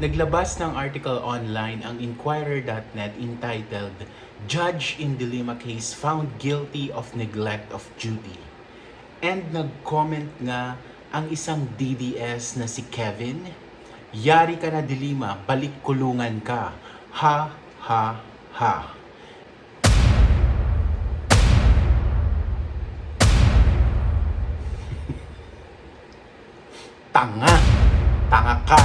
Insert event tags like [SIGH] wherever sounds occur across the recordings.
Naglabas ng article online ang Inquirer.net entitled Judge in Dilima Case Found Guilty of Neglect of Duty. And nag-comment nga ang isang DDS na si Kevin, Yari ka na Dilima, balik kulungan ka. Ha, ha, ha. Tanga! Tanga ka!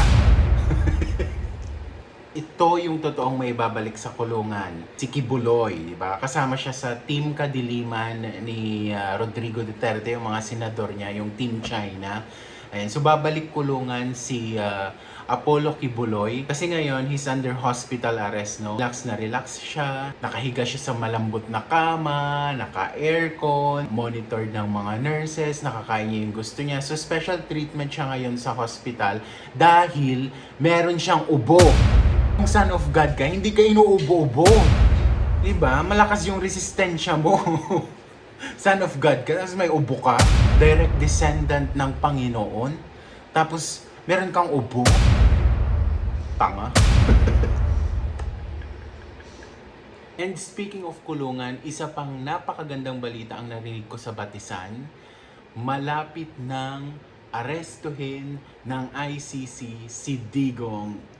[LAUGHS] Ito yung totoong may babalik sa kulungan. Si Kibuloy, di ba? Kasama siya sa Team Kadiliman ni ah, Rodrigo Duterte, yung mga senador niya, yung Team China. Ayan, so babalik kulungan si ah, Apollo Kibuloy. Kasi ngayon, he's under hospital arrest, no? Relax na relax siya. Nakahiga siya sa malambot na kama, naka-aircon, monitored ng mga nurses, nakakain niya yung gusto niya. So special treatment siya ngayon sa hospital dahil meron siyang ubo. Kung son of God ka, hindi ka inuubo-ubo. Diba? Malakas yung resistensya mo. [LAUGHS] son of God ka, tapos may ubo ka. Direct descendant ng Panginoon. Tapos, meron kang ubo. Tanga. [LAUGHS] And speaking of kulungan, isa pang napakagandang balita ang narinig ko sa Batisan. Malapit ng arestuhin ng ICC si Digong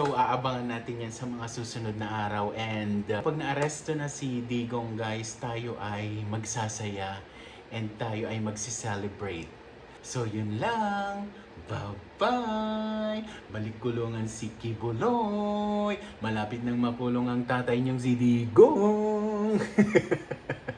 So, aabangan natin yan sa mga susunod na araw. And uh, pag naaresto na si Digong, guys, tayo ay magsasaya and tayo ay magsi-celebrate. So, yun lang. Bye-bye! Balik kulungan si Kibuloy. Malapit nang makulong ang tatay niyong si Digong. [LAUGHS]